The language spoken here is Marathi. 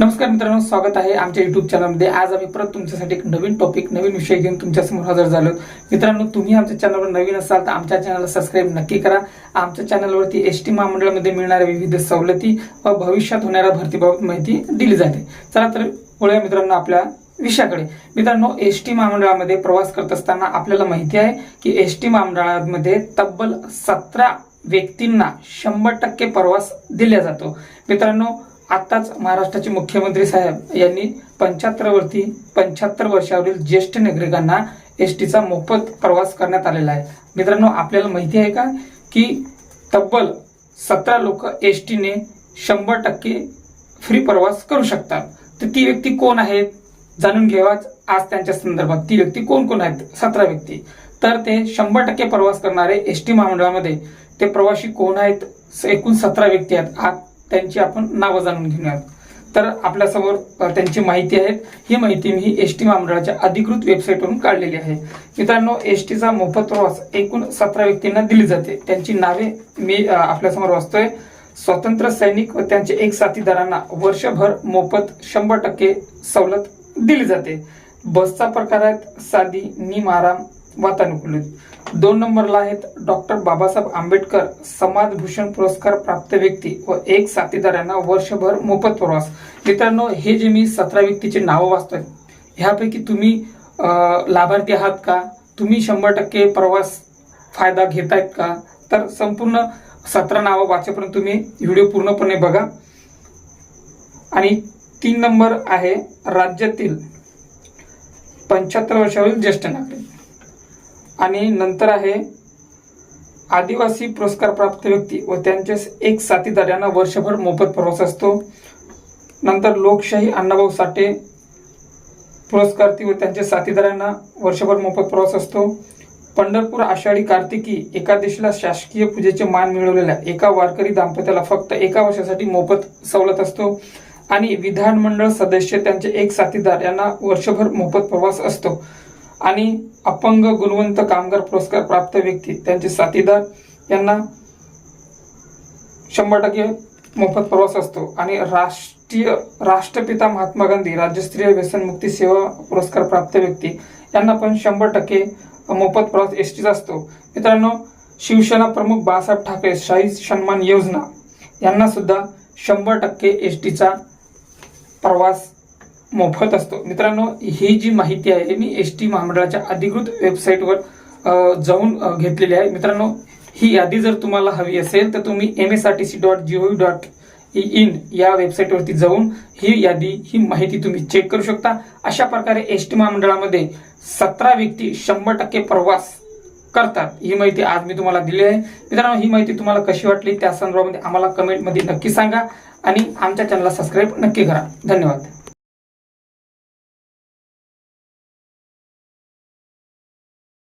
नमस्कार मित्रांनो स्वागत आहे आमच्या युट्यूब चॅनलमध्ये आज आम्ही परत तुमच्यासाठी एक नवीन टॉपिक नवीन विषय घेऊन तुमच्यासमोर हजर झालो मित्रांनो तुम्ही आमच्या चॅनलवर नवीन असाल तर आमच्या चॅनलला सबस्क्राईब नक्की करा. आमच्या चॅनलवरती एस टी महामंडळामध्ये मिळणाऱ्या विविध सवलती व भविष्यात होणाऱ्या भरतीबाबत माहिती दिली जाते. चला तर वळूया मित्रांनो आपल्या विषयाकडे. मित्रांनो एस टी महामंडळामध्ये प्रवास करत असताना आपल्याला माहिती आहे की एस टी महामंडळामध्ये तब्बल सतरा व्यक्तींना शंभर टक्के प्रवास दिला जातो. मित्रांनो आत्ताच महाराष्ट्राचे मुख्यमंत्री साहेब यांनी पंच्याहत्तरवरती पंच्याहत्तर वर्षावरील ज्येष्ठ नागरिकांना एस टीचा मोफत प्रवास करण्यात आलेला आहे. मित्रांनो आपल्याला माहिती आहे का की तब्बल सतरा लोक एस टीने शंभर टक्के फ्री प्रवास करू शकतात. तर ती व्यक्ती कोण आहेत? जाणून घ्यावाच आज त्यांच्या संदर्भात. ती व्यक्ती कोण कोण आहेत? सतरा व्यक्ती. तर ते शंभर टक्के प्रवास करणारे एस टी महामंडळामध्ये ते प्रवासी कोण आहेत? स- एकूण सतरा व्यक्ती आहेत. आज त्यांची आपण नावं जाणून घेऊयात. तर आपल्यासमोर त्यांची माहिती आहे. ही माहिती मी एस टी महामंडळाच्या अधिकृत वेबसाईटवरून काढलेली आहे. मित्रांनो एस टीचा मोफत प्रवास एकूण सतरा व्यक्तींना दिली जाते. त्यांची नावे मी आपल्यासमोर वाचतोय. स्वतंत्र सैनिक व त्यांचे एक साथीदारांना वर्षभर मोफत शंभर टक्के सवलत दिली जाते. बसचा प्रकार आहेत साधी निम आराम वातानुकूलित. दोन नंबरला आहेत डॉक्टर बाबासाहेब आंबेडकर समाजभूषण पुरस्कार प्राप्त व्यक्ती व एक साथीदारांना वर्षभर मोफत प्रवास. मित्रांनो हे जे मी सतरा व्यक्तीचे नावं वाचतोय ह्यापैकी तुम्ही लाभार्थी आहात का? तुम्ही शंभर टक्के प्रवास फायदा घेतायत का? तर संपूर्ण सतरा नावं वाचेपर्यंत तुम्ही व्हिडिओ पूर्णपणे बघा. आणि तीन नंबर आहे राज्यातील पंच्याहत्तर वर्षावरील ज्येष्ठ नागरिक. आणि नंतर आहे आदिवासी पुरस्कार प्राप्त व्यक्ती व त्यांचे एक साथीदार यांना वर्षभर मोफत प्रवास असतो. नंतर लोकशाही अण्णाभाऊ साठे पुरस्कारती व त्यांच्या साथीदारांना वर्षभर मोफत प्रवास असतो. पंढरपूर आषाढी कार्तिकी एकादशीला शासकीय पूजेचे मान मिळवलेल्या एका वारकरी दाम्पत्याला फक्त एका वर्षासाठी मोफत सवलत असतो. आणि विधानमंडळ सदस्य त्यांचे एक साथीदार यांना वर्षभर मोफत प्रवास असतो. आणि अपंग गुणवंत कामगार पुरस्कार प्राप्त व्यक्ती त्यांचे साथीदार यांना शंभर टक्के मोफत प्रवास असतो. आणि राष्ट्रीय राष्ट्रपिता महात्मा गांधी राज्यस्तरीय व्यसनमुक्ती सेवा पुरस्कार प्राप्त व्यक्ती यांना पण शंभर टक्के मोफत प्रवास एस टीचा असतो. मित्रांनो शिवसेना प्रमुख बाळासाहेब ठाकरे शाही सन्मान योजना यांना सुद्धा शंभर टक्के एस टीचा प्रवास मोफत असतो. मित्रांनो ही जी माहिती आहे मी एस टी महामंडळाच्या अधिकृत वेबसाईटवर जाऊन घेतलेली आहे. मित्रांनो ही यादी जर तुम्हाला हवी असेल तर तुम्ही M S R T C dot G O dot in या वेबसाईटवरती जाऊन ही यादी ही माहिती तुम्ही चेक करू शकता. अशा प्रकारे एस टी महामंडळामध्ये सतरा व्यक्ती शंभर टक्के प्रवास करतात. ही माहिती आज मी तुम्हाला दिली आहे. मित्रांनो ही माहिती तुम्हाला कशी वाटली त्या संदर्भामध्ये आम्हाला कमेंटमध्ये नक्की सांगा आणि आमच्या चॅनलला सबस्क्राईब नक्की करा. धन्यवाद.